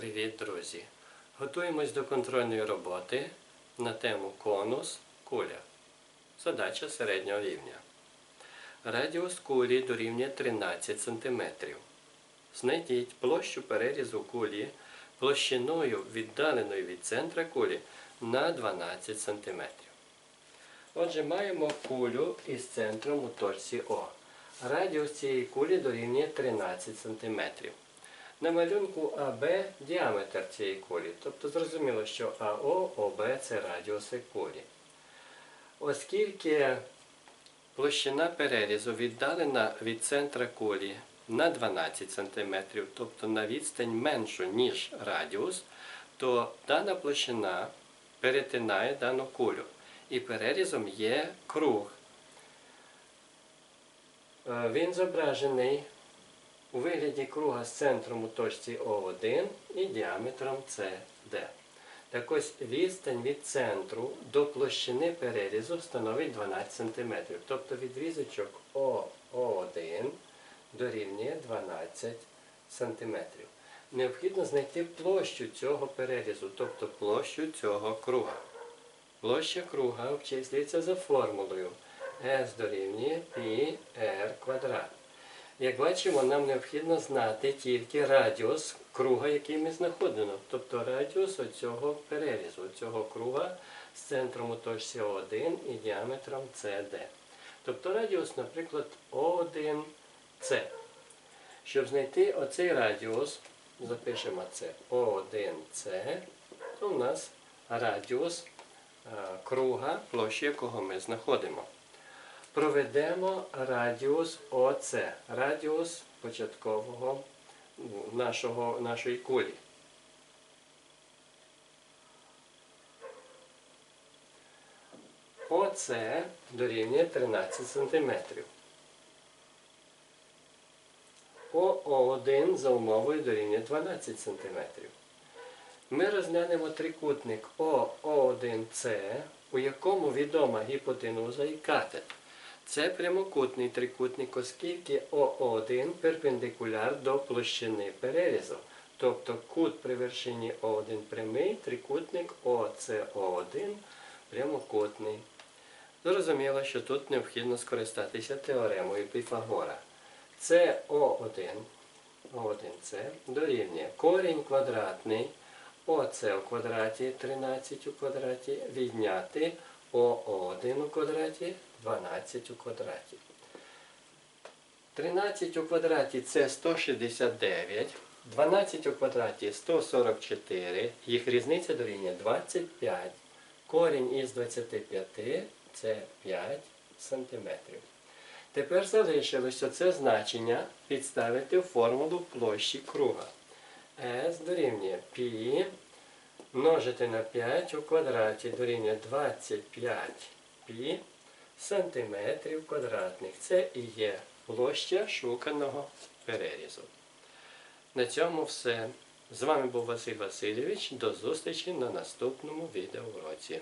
Привіт, друзі! Готуємось до контрольної роботи на тему конус куля. Задача середнього рівня. Радіус кулі дорівнює 13 см. Знайдіть площу перерізу кулі площиною віддаленою від центра кулі на 12 см. Отже, маємо кулю із центром у точці О. Радіус цієї кулі дорівнює 13 см. На малюнку АБ діаметр цієї кулі. Тобто зрозуміло, що АО, ОБ це радіуси кулі. Оскільки площина перерізу віддалена від центра кулі на 12 см, тобто на відстань меншу, ніж радіус, то дана площина перетинає дану кулю. І перерізом є круг. Е, Він зображений у вигляді круга з центром у точці О1 і діаметром CD. Так ось відстань від центру до площини перерізу становить 12 см. Тобто відрізочок ОО1 дорівнює 12 см. Необхідно знайти площу цього перерізу, тобто площу цього круга. Площа круга обчислюється за формулою S дорівнює πr квадрат. Як бачимо, нам необхідно знати тільки радіус круга, який ми знаходимо. Тобто радіус оцього перерізу, цього круга з центром у точці О1 і діаметром CD. Тобто радіус, наприклад, О1С. Щоб знайти оцей радіус, запишемо це О1С, то у нас радіус е, круга, площі якого ми знаходимо проведемо радіус ОЦ, радіус початкового нашого, нашої кулі. ОЦ дорівнює 13 см. ОО1 за умовою дорівнює 12 см. Ми розглянемо трикутник ОО1С, у якому відома гіпотенуза і катет. Це прямокутний трикутник, оскільки О1 перпендикуляр до площини перерізу. Тобто кут при вершині О1 прямий, трикутник ОСО1 прямокутний. Зрозуміло, що тут необхідно скористатися теоремою Піфагора. Це О1, О1С дорівнює корінь квадратний ОС у квадраті 13 у квадраті відняти ОО1 у квадраті 12 у квадраті. 13 у квадраті це 169, 12 у квадраті 144, їх різниця дорівнює 25. Корінь із 25 це 5 сантиметрів. Тепер залишилося це значення підставити в формулу площі круга. S дорівнює π множити на 5 у квадраті дорівнює 25 π сантиметрів квадратних. Це і є площа шуканого перерізу. На цьому все. З вами був Василь Васильович. До зустрічі на наступному відеоуроці.